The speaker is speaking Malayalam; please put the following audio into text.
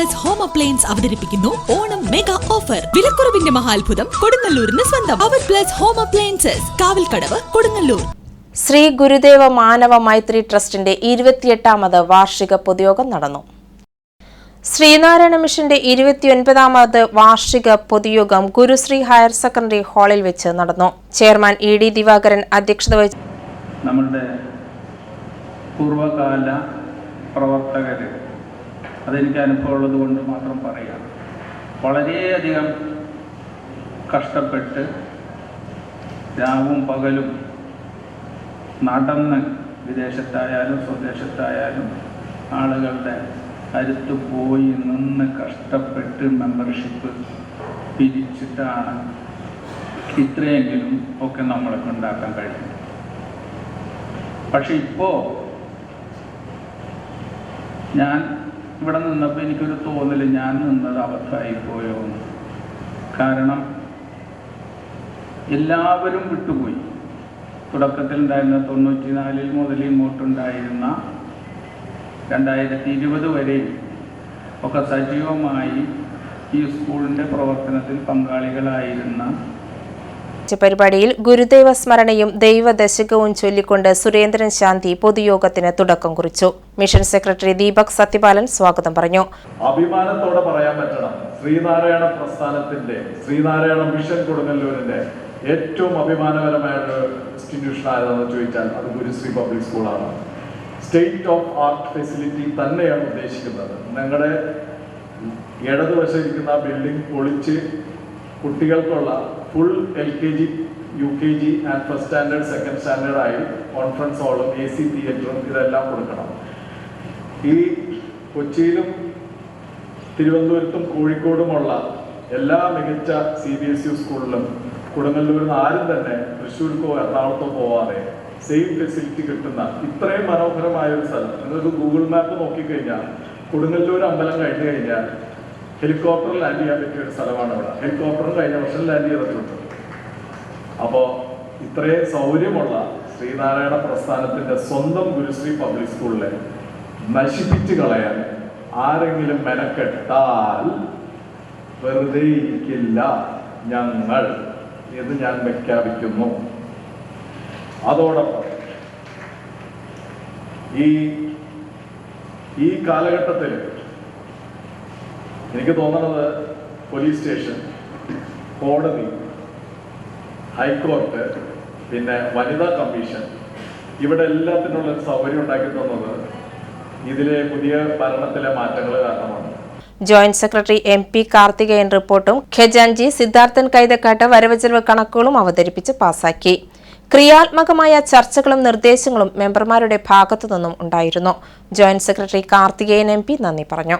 പ്ലസ് ഹോം അപ്ലയൻസ് അവതരിപ്പിക്കുന്നു. ഓണം മെഗാ ഓഫർ വിലക്കുറവിന്റെ മഹാത്ഭുതം കൊടുങ്ങല്ലൂരിന് സ്വന്തം. അവർ plus home appliances Kavalkadavu Kodungallur. Sree Gurudeva Manava Maithri ട്രസ്റ്റിന്റെ ഇരുപത്തിയെട്ടാമത് വാർഷിക പൊതുയോഗം നടന്നു. ശ്രീനാരായണ മിഷന്റെ ഇരുപത്തിയൊൻപതാമത് വാർഷിക പൊതുയോഗം ഗുരുശ്രീ ഹയർ സെക്കൻഡറി ഹാളിൽ വെച്ച് നടന്നു. ചെയർമാൻ ഇ ഡി ദിവാകരൻ അധ്യക്ഷത വഹിച്ചു. നമ്മളുടെ പൂർവകാല പ്രവർത്തകർ അതെനിക്ക് അനുഭവമുള്ളത് കൊണ്ട് മാത്രം പറയാം. വളരെയധികം കഷ്ടപ്പെട്ട് രാവും പകലും നടന്ന് വിദേശത്തായാലും സ്വദേശത്തായാലും ആളുകളുടെ അടുത്ത് പോയി നിന്ന് കഷ്ടപ്പെട്ട് മെമ്പർഷിപ്പ് പിരിച്ചിട്ടാണ് ഇത്രയെങ്കിലും ഒക്കെ നമ്മൾക്ക് ഉണ്ടാക്കാൻ കഴിയും പക്ഷെ ഇപ്പോൾ ഞാൻ ഇവിടെ നിന്നപ്പോൾ എനിക്കൊരു തോന്നൽ ഞാൻ നിന്നത് അബദ്ധമായിപ്പോയോ കാരണം എല്ലാവരും വിട്ടുപോയി. തുടക്കത്തിൽ ഉണ്ടായിരുന്ന തൊണ്ണൂറ്റി നാലിൽ മുതൽ ഇങ്ങോട്ടുണ്ടായിരുന്ന രണ്ടായിരത്തി ഇരുപത് വരെ ഒക്കെ സജീവമായി ഈ സ്കൂളിന്റെ പ്രവർത്തനത്തിൽ പങ്കാളികളായിരുന്ന പരിപാടിയിൽ ഗുരുദേവ സ്മരണയും ദൈവദശകവും ചൊല്ലിക്കൊണ്ട് സുരേന്ദ്രൻ ശാന്തി പൊതുയോഗത്തിന് തുടക്കം കുറിച്ചു. മിഷൻ സെക്രട്ടറി ദീപക് സത്യപാലൻ സ്വാഗതം പറഞ്ഞു. അഭിമാനത്തോടെ പറയാൻ പറ്റണം. ശ്രീനാരായണ പ്രസ്ഥാനത്തിന്റെ ശ്രീനാരായണ മിഷൻ കൊടുങ്ങല്ലൂരിന്റെ ഏറ്റവും അഭിമാനകരമായ ഒരു ഇൻസ്റ്റിറ്റ്യൂഷൻ ആയതെന്ന് ചോദിച്ചാൽ അത് ഗുരുശ്രീ പബ്ലിക് സ്കൂളാണ്. സ്റ്റേറ്റ് ഓഫ് ആർട്ട് ഫെസിലിറ്റി തന്നെയാണ് ഉദ്ദേശിക്കുന്നത്. ഞങ്ങളുടെ ഇടതുവശം ഇരിക്കുന്ന ബിൽഡിംഗ് പൊളിച്ച് കുട്ടികൾക്കുള്ള full L K G U K G and first standard second standard ആയി കോൺഫറൻസ് ഹാളും എ സി തിയേറ്ററും ഇതെല്ലാം കൊടുക്കണം. ഈ കൊച്ചിയിലും തിരുവനന്തപുരത്തും കോഴിക്കോടുമുള്ള എല്ലാ മികച്ച സി ബി എസ് യു സ്കൂളിലും കൊടുങ്ങല്ലൂരിൽ നിന്ന് ആരും തന്നെ തൃശ്ശൂർക്കോ എറണാകുളത്തോ പോവാതെ സെയിം ഫെസിലിറ്റി കിട്ടുന്ന ഇത്രയും മനോഹരമായ ഒരു സ്ഥലം. നിങ്ങൾക്ക് ഗൂഗിൾ മാപ്പ് നോക്കിക്കഴിഞ്ഞാൽ കൊടുങ്ങല്ലൂർ അമ്പലം കഴിഞ്ഞു കഴിഞ്ഞാൽ ഹെലികോപ്റ്റർ ലാൻഡ് ചെയ്യാൻ പറ്റിയ ഒരു സ്ഥലമാണ് ഇവിടെ ഹെലികോപ്റ്റർ കഴിഞ്ഞ വർഷം ലാൻഡ് ചെയ്തിട്ടുണ്ട്. അപ്പോൾ ഇത്രയും സൗകര്യമുള്ള ശ്രീനാരായണ പ്രസ്ഥാനത്തിന്റെ സ്വന്തം ഗുരുശ്രീ പബ്ലിക് സ്കൂളിലെ നശിപ്പിച്ചു കളയാൻ ആരെങ്കിലും മെനക്കെട്ടാൽ വെറുതെ ഇരിക്കില്ല ഞങ്ങൾ എന്ന് ഞാൻ പ്രഖ്യാപിക്കുന്നു. അതോടൊപ്പം ഈ ഈ കാലഘട്ടത്തിൽ എനിക്ക് തോന്നുന്നത് പോലീസ് സ്റ്റേഷൻ കോടതി ഹൈക്കോർട്ട് പിന്നെ വനിതാ കമ്മീഷൻ ഇവിടെ എല്ലാത്തിനുള്ള സൗകര്യം ഉണ്ടാക്കി തന്നത് ഇതിലെ പുതിയ ഭരണത്തിലെ മാറ്റങ്ങൾ കാരണമാണ്. Joint secretary M P Karthikeyan റിപ്പോർട്ടും ഖജാൻജി സിദ്ധാർത്ഥൻ കൈതക്കാട്ട് വരവചെലവ് കണക്കുകളും അവതരിപ്പിച്ച് പാസാക്കി. ക്രിയാത്മകമായ ചർച്ചകളും നിർദ്ദേശങ്ങളും മെമ്പർമാരുടെ ഭാഗത്തുനിന്നും ഉണ്ടായിരുന്നു. ജോയിന്റ് സെക്രട്ടറി കാർത്തികേയൻ എം നന്ദി പറഞ്ഞു.